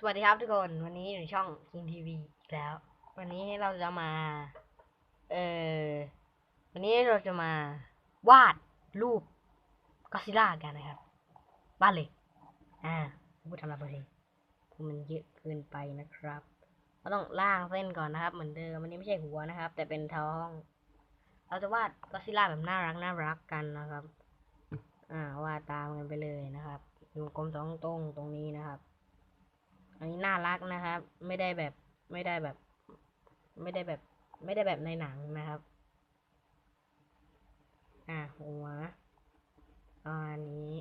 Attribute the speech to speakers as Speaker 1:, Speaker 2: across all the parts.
Speaker 1: สวัสดีครับทุกคนวันนี้อยู่ในช่อง King TV อีกแล้ว วันนี้เราจะมา เออวันนี้เราจะมา วาดรูปก็ซิล่ากันนะครับวาดเลยอ่าพูดทำลายบทีมันเยอะเกินไปนะครับเราต้องล่างเส้นก่อนนะครับ เหมือนเดิมวันนี้ไม่ใช่หัวนะครับ แต่เป็นท้อง เราจะวาดก็ซิล่าแบบน่ารักน่ารักกันนะครับ อ่าวาดตามกันไปเลยนะครับอยู่กลมสองตรงตรงนี้นะครับ น่ารักนะครับ ไม่ได้แบบไม่ได้แบบ ไม่ได้แบบ ไม่ได้แบบในหนังนะครับ อะหัวอันนี้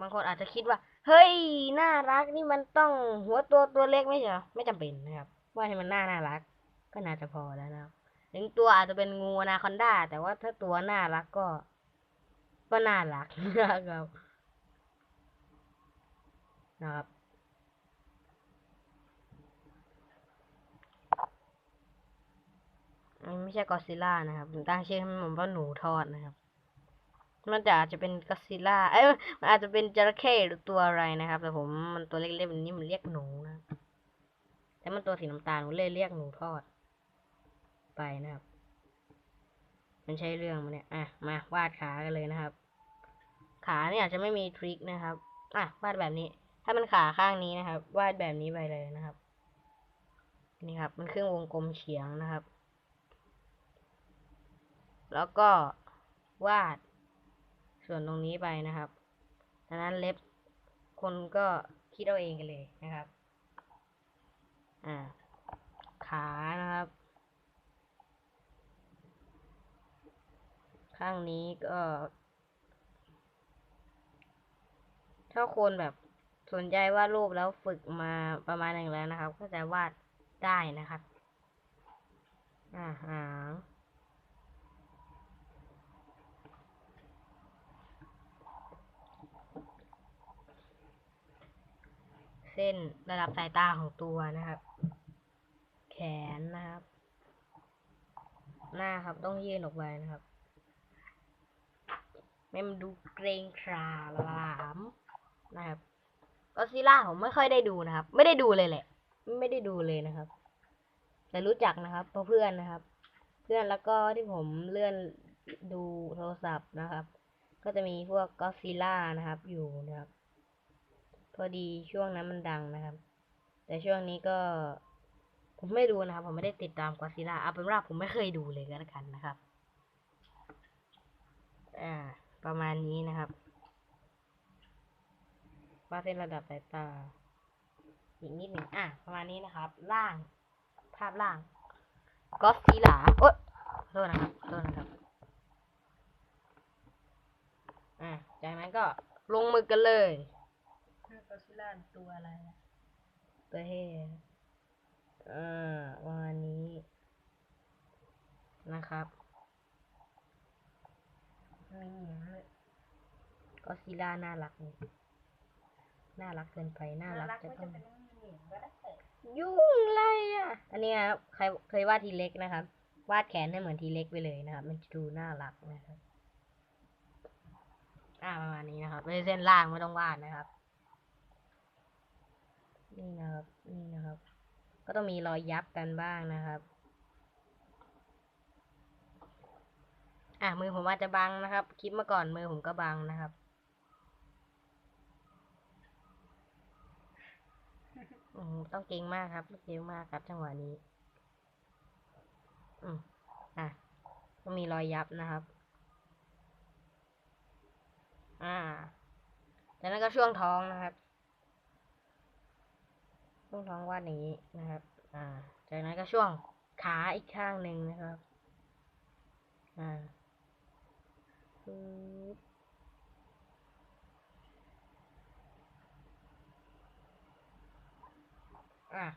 Speaker 1: บางคนอาจจะคิดว่า เฮ้ย น่ารักนี่มันต้องหัวตัวตัวเล็กไม่ใช่หรอไม่จำเป็นนะครับ ว่าให้มันน่าน่ารัก ก็น่าจะพอแล้วนะครับถึงตัวอาจจะเป็นงูนาคอนด้าแต่ว่าถ้าตัวน่ารักก็ ก็น่ารักนะครับ นะครับอันนี้ไม่ใช่กอซิล่านะครับผมตั้งชื่อให้มันว่าหนูทอดนะครับ มันจะอาจจะเป็นกอซิล่า เอ้ยมันอาจจะเป็นจระเข้หรือตัวอะไรนะครับ แต่ผมมันตัวเล็กๆแบบนี้มันเรียกหนูนะแต่มันตัวสีน้ำตาลผมเลยเรียกหนูทอด ไปนะครับ มันใช่เรื่องมันเนี่ยอะมาวาดขากันเลยนะครับ ขาเนี่ยอาจจะไม่มีทริคนะครับ อะวาดแบบนี้ ถ้ามันขาข้างนี้นะครับ วาดแบบนี้ไปเลยนะครับ นี่ครับ มันครึ่งวงกลมเฉียงนะครับ แล้วก็วาดส่วนตรงนี้ไปนะครับดังนั้นเล็บคนก็คิดเอาเองกันเลยนะครับ อ่า ขานะครับ ข้างนี้ก็ ถ้าคนแบบ สนใจวาดรูปแล้วฝึกมาประมาณหนึ่งแล้วนะครับ ก็จะวาดได้นะครับอ่าหางเส้นระดับสายตาของตัวนะครับ แขนนะครับ หน้าครับต้องยื่นออกไปนะครับไม่มันดูเกรงคราลามนะครับ ก็ซิล่าผมไม่ค่อยได้ดูนะครับ ไม่ได้ดูเลยแหละ ไม่ได้ดูเลยนะครับ แต่รู้จักนะครับเพราะเพื่อนนะครับ เพื่อนแล้วก็ที่ผมเลื่อนดูโทรศัพท์นะครับ ก็จะมีพวกก็ซิล่านะครับ อยู่นะครับ พอดีช่วงนั้นมันดังนะครับ แต่ช่วงนี้ก็ ผมไม่ดูนะครับ ผมไม่ได้ติดตามก็ซิล่าเอาเป็นว่าผมไม่เคยดูเลยก็แล้วกันนะครับ อ่า ประมาณนี้นะครับ วาดเส้นระดับสายตา อีกนิดหนึ่งอะ ประมาณนี้นะครับ ล่าง ภาพล่างก็ซีลาโอ๊ยขอโทษนะครับขอโทษนะครับ อะ จากนั้นก็ลงมือกันเลยก็ซิลาตัวอะไรนะตัวเฮอ่าประมาณนี้นะครับไม่เหนียวเลยก็ซีล่าน่ารักนี่ น่ารักเกินไปน่ารักจะต้องยุ่งอะไรอะ อันนี้นะครับใครเคยวาดทีเล็กนะครับ วาดแขนให้เหมือนทีเล็กไปเลยนะครับ มันจะดูน่ารักนะครับอ่าประมาณนี้นะครับไม่เส้นล่างไม่ต้องวาดนะครับ นี่นะครับนี่นะครับ ก็ต้องมีรอยยับกันบ้างนะครับอะมือผมอาจจะบังนะครับ คลิปเมื่อก่อนมือผมก็บังนะครับ อืมต้องเก่งมากครับต้องเก่งมากครับ จังหวะนี้ อืมอะต้องมีรอยยับนะครับ อ่าจากนั้นก็ช่วงท้องนะครับ ช่วงท้องวาดอย่างนี้นะครับ อ่า จากนั้นก็ช่วงขาอีกข้างหนึ่งนะครับ อ่าปึ๊บ อะ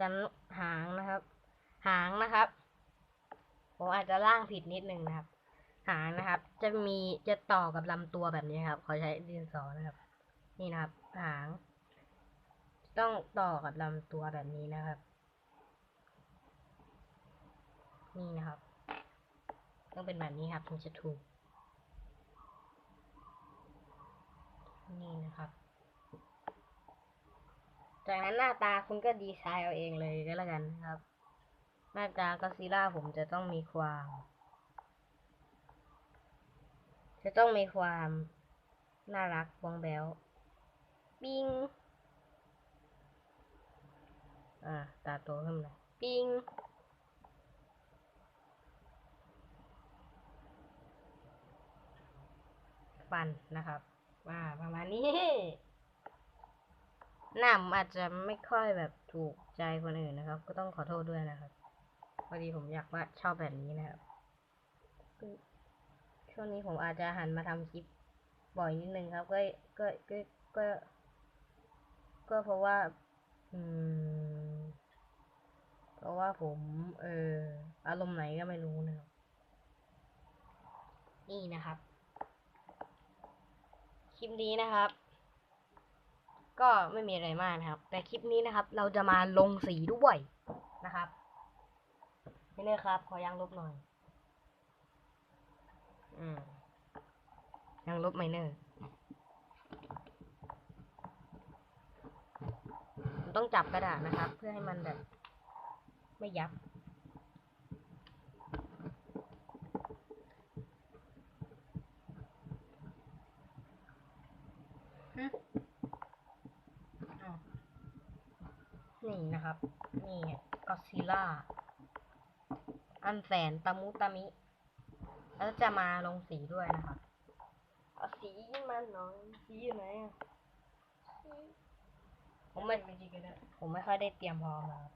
Speaker 1: กันหางนะครับ หางนะครับผมอาจจะล่างผิดนิดนึงนะครับ หางนะครับ จะมีจะต่อกับลำตัวแบบนี้ครับ ขอใช้ดินสอนะครับ นี่นะครับ หาง ต้องต่อกับลำตัวแบบนี้นะครับ นี่นะครับ ต้องเป็นแบบนี้ครับถึงจะถูก นี่นะครับ จากนั้นหน้าตาคุณก็ดีไซน์เอาเองเลยก็แล้วกันนะครับ หน้าตาก็ซีล่าผมจะต้องมีความ จะต้องมีความน่ารักวองแบวปิงอ่าตาโตขึ้นเลยปิงฟันนะครับ ว่าประมาณนี้ หน้าผมอาจจะไม่ค่อยแบบถูกใจคนอื่นนะครับ ก็ต้องขอโทษด้วยนะครับพอดีผมอยากว่าชอบแบบนี้นะครับช่วงนี้ผมอาจจะหันมาทำคลิปบ่อยนิดนึงครับ ก็ก็ก็ก็ ก็เพราะว่า อืม เพราะว่าผม เอออารมณ์ไหนก็ไม่รู้นะครับ นี่นะครับ คลิปนี้นะครับ ก็ไม่มีอะไรมากนะครับ แต่คลิปนี้นะครับ เราจะมาลงสีด้วยนะครับนี่เลยครับ ขอยางลบหน่อย อืมยางลบไมเนอร์ต้องจับกระดาษนะครับ เพื่อให้มันแบบ ไม่ยับ ฮึอ้าว นี่นะครับ นี่ก็ซิล่า อันแสนตะมุตะมิ แล้วจะมาลงสีด้วยนะครับ เอาสีมันหน่อยสีอยู่ไหนอะผมไม่ผมไม่ค่อยได้เตรียมพร้อมนะครับ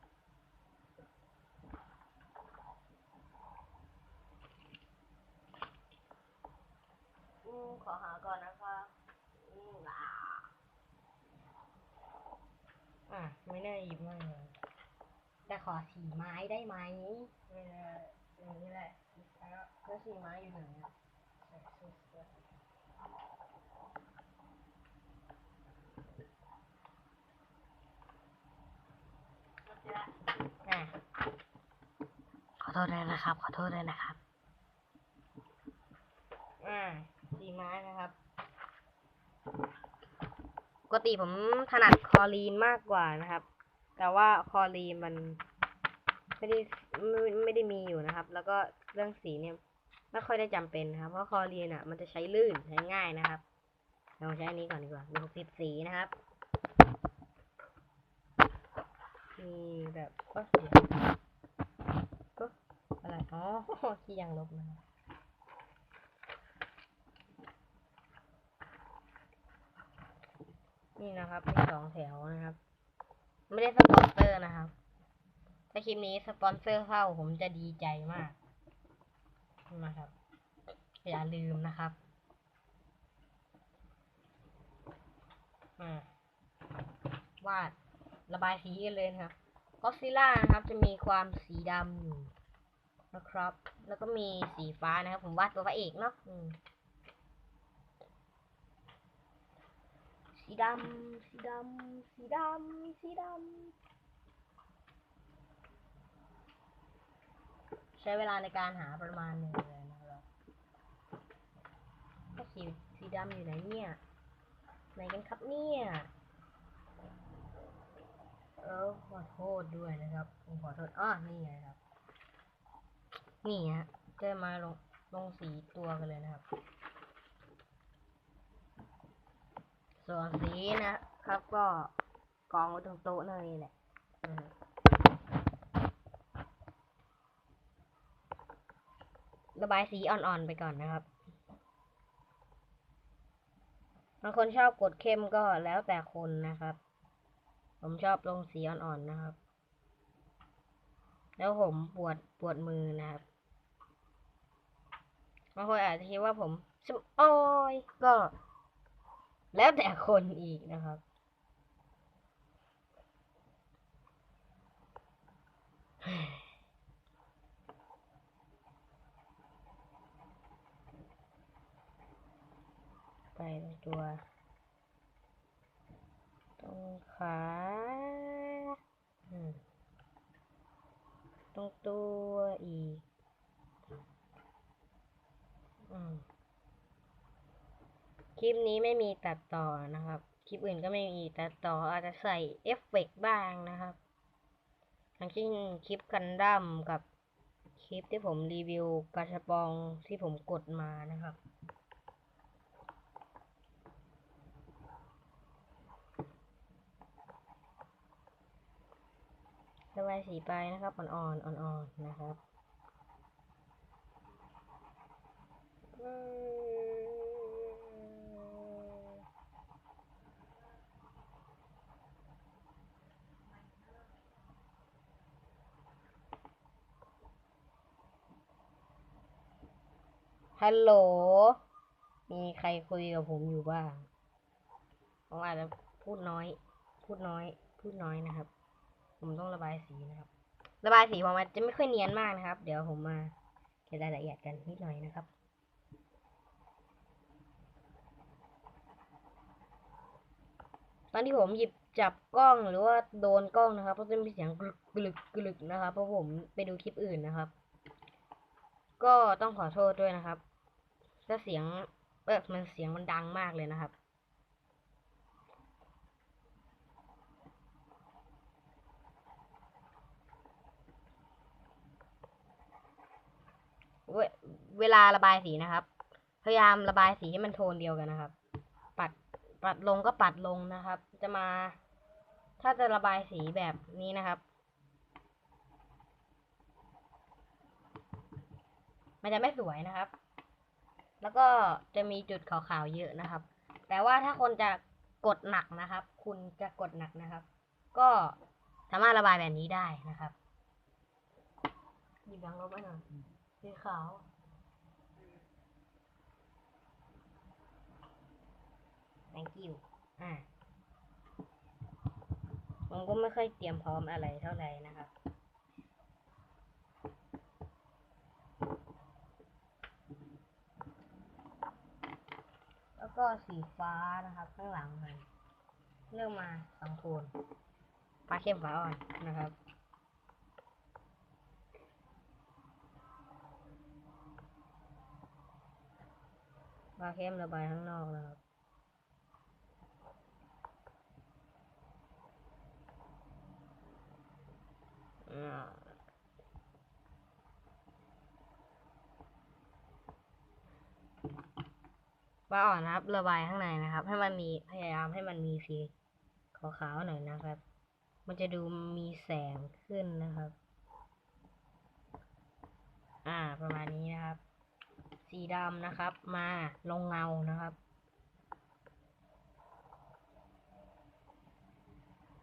Speaker 1: อืมขอหาก่อนนะคะอืมอ่า อะไม่น่าหยิบมากเลยแต่ขอสีไม้ได้ไหมไม่ได้อย่างนี้แหละแล้วแล้วสีไม้อยู่ไหนอะใส่เสื้อเสื้ออะขอโทษด้วยนะครับ ขอโทษด้วยนะครับ อ่าสีไม้นะครับป กติผมถนัดคอลีนมากกว่านะครับ แต่ว่าคอลีนมันไม่ได้ไม่ไม่ได้มีอยู่นะครับ แล้วก็เรื่องสีเนี่ยไม่ค่อยได้จำเป็นครับ เพราะคอลีนอะ มันจะใช้ลื่นใช้ง่ายนะครับเราใช้อันนี้ก่อนดีกว่ามีหกสิบสีนะครับมีแบบก็เสียก็อะไรอ๋อที่ยังลบนะครับ นี่นะครับมีสองแถวนะครับ ไม่ได้สปอนเซอร์นะครับ ถ้าคลิปนี้สปอนเซอร์เข้าผมจะดีใจมากนะครับ อย่าลืมนะครับวาดระบายสีกันเลยนะครับก็ซิล่านะครับ จะมีความสีดำอยู่นะครับ แล้วก็มีสีฟ้านะครับ ผมวาดตัวพระเอกเนาะอืม สีดำสีดำสีดำสีดำใช้เวลาในการหาประมาณหนึ่งเลยนะครับก็สีสีดำอยู่ไหนเนี่ยไหนกันครับเนี่ยเออขอโทษด้วยนะครับผมขอโทษอ้อนี่ไงครับ นี่ฮะจะมาลงลงสีตัวกันเลยนะครับ ส่วนสีนะครับก็กองไว้ตรงโต๊ะเลยแหละระบายสีอ่อนๆไปก่อนนะครับบางคนชอบกดเข้มก็แล้วแต่คนนะครับ ผมชอบลงสีอ่อนๆนะครับ แล้วผมปวดปวดมือนะครับบางคนอาจจะคิดว่าผมสมโอ้ยก็ แล้วแต่คนอีกนะครับ ไปตัวตรงขาตรงตัวอีก อืม คลิปนี้ไม่มีตัดต่อนะครับ คลิปอื่นก็ไม่มีแต่ต่ออาจจะใส่เอฟเฟกต์บ้างนะครับอย่างเช่นคลิปกันดั้มกับคลิปที่ผมรีวิวกระชบปองที่ผมกดมานะครับระบายสีไปนะครับ อ่อนๆ อ่อนๆ นะครับ ฮัลโหล มีใครคุยกับผมอยู่บ้าง ผมอาจจะพูดน้อย พูดน้อย พูดน้อยนะครับ ผมต้องระบายสีนะครับ ระบายสีผมอาจจะไม่ค่อยเนียนมากนะครับ เดี๋ยวผมมาเก็บรายละเอียดกันนิดหน่อยนะครับตอนที่ผมหยิบจับกล้องหรือว่าโดนกล้องนะครับก็จะมีเสียงกรึกกรึกกรึกนะครับเพราะผมไปดูคลิปอื่นนะครับ ก็ต้องขอโทษด้วยนะครับ ถ้าเสียงเออมันเสียงมันดังมากเลยนะครับเวเวลาระบายสีนะครับ พยายามระบายสีให้มันโทนเดียวกันนะครับ ปัดปัดลงก็ปัดลงนะครับ จะมา ถ้าจะระบายสีแบบนี้นะครับ มันจะไม่สวยนะครับ แล้วก็จะมีจุดขาวๆเยอะนะครับ แต่ว่าถ้าคนจะกดหนักนะครับ คุณจะกดหนักนะครับ ก็สามารถระบายแบบนี้ได้นะครับหยิบยางลบไว้หน่อยสีขาว thank you อ่าผมก็ไม่ค่อยเตรียมพร้อมอะไรเท่าไหร่นะครับ แล้วก็สีฟ้านะครับ ข้างหลังมันเลือกมาสองโทนฟ้าเข้มฟ้าอ่อนนะครับฟ้าเข้มระบายข้างนอกนะครับอ่า ฟ้าอ่อนนะครับ ระบายข้างในนะครับ ให้มันมีพยายามให้มันมีสีขาวๆหน่อยนะครับ มันจะดูมีแสงขึ้นนะครับ อ่า ประมาณนี้นะครับ สีดำนะครับ มาลงเงานะครับ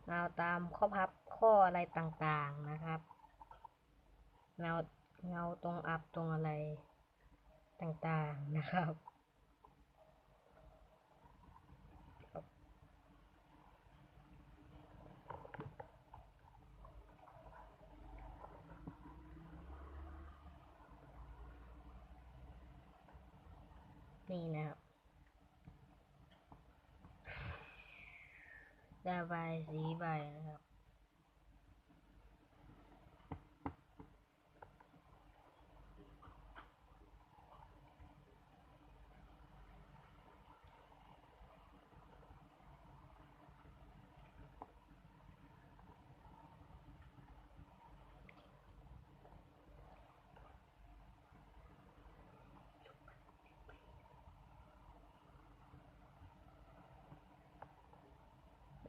Speaker 1: เงาตามข้อพับข้ออะไรต่างๆนะครับเงาเงาตรงอัพตรงอะไรต่างๆนะครับ นี่นะครับได้ใบสีใบนะครับ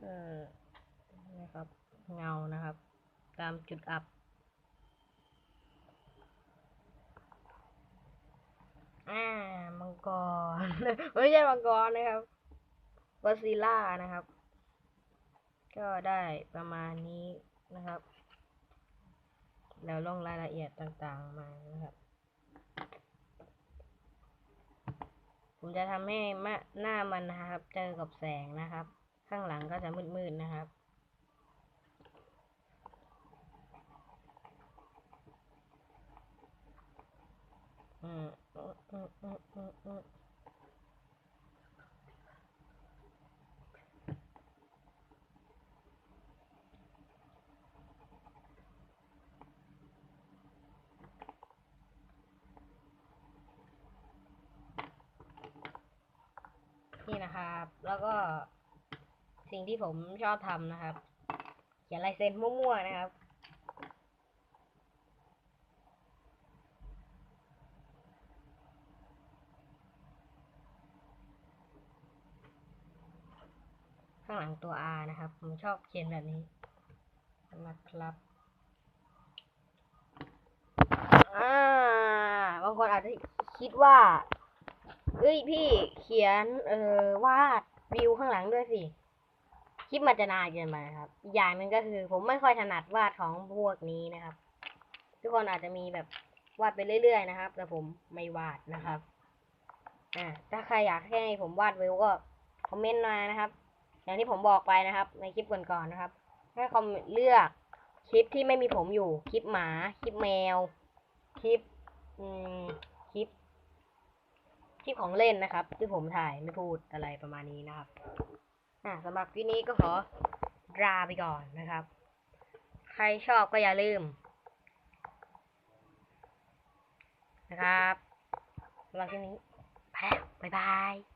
Speaker 1: เออนะครับ เงานะครับ ตามจุดอับ อ่า มังกร ไม่ใช่มังกรนะครับกอซิล่านะครับ ก็ได้ประมาณนี้นะครับ แล้วลงรายละเอียดต่างๆมานะครับ ผมจะทำให้หน้ามันนะครับ เจอกับแสงนะครับ ข้างหลังก็จะมืดๆนะครับ อืมอืมอืมอืมอืมอืมนี่นะครับ แล้วก็ สิ่งที่ผมชอบทำนะครับ เขียนลายเซ็นมั่วๆนะครับ ข้างหลังตัว R นะครับ ผมชอบเขียนแบบนี้นะครับอ่าบางคนอาจจะคิดว่าเอ้ยพี่เขียนเออวาดวิวข้างหลังด้วยสิ คลิปมันจะนานเกินไปครับ อย่างหนึ่งก็คือผมไม่ค่อยถนัดวาดของพวกนี้นะครับ ทุกคนอาจจะมีแบบวาดไปเรื่อยๆนะครับ แต่ผมไม่วาดนะครับอ่าถ้าใครอยากให้ผมวาดวิวก็คอมเมนต์มานะครับ อย่างที่ผมบอกไปนะครับ ในคลิปก่อนๆนะครับให้คอมเมนต์เลือกคลิปที่ไม่มีผมอยู่ คลิปหมา คลิปแมว คลิป อืม คลิป คลิปของเล่นนะครับ ที่ผมถ่ายไม่พูดอะไรประมาณนี้นะครับ อ่าสำหรับคลิปนี้ก็ขอลาไปก่อนนะครับ ใครชอบก็อย่าลืม นะครับสำหรับคลิปนี้ไปแล้วบ๊ายบาย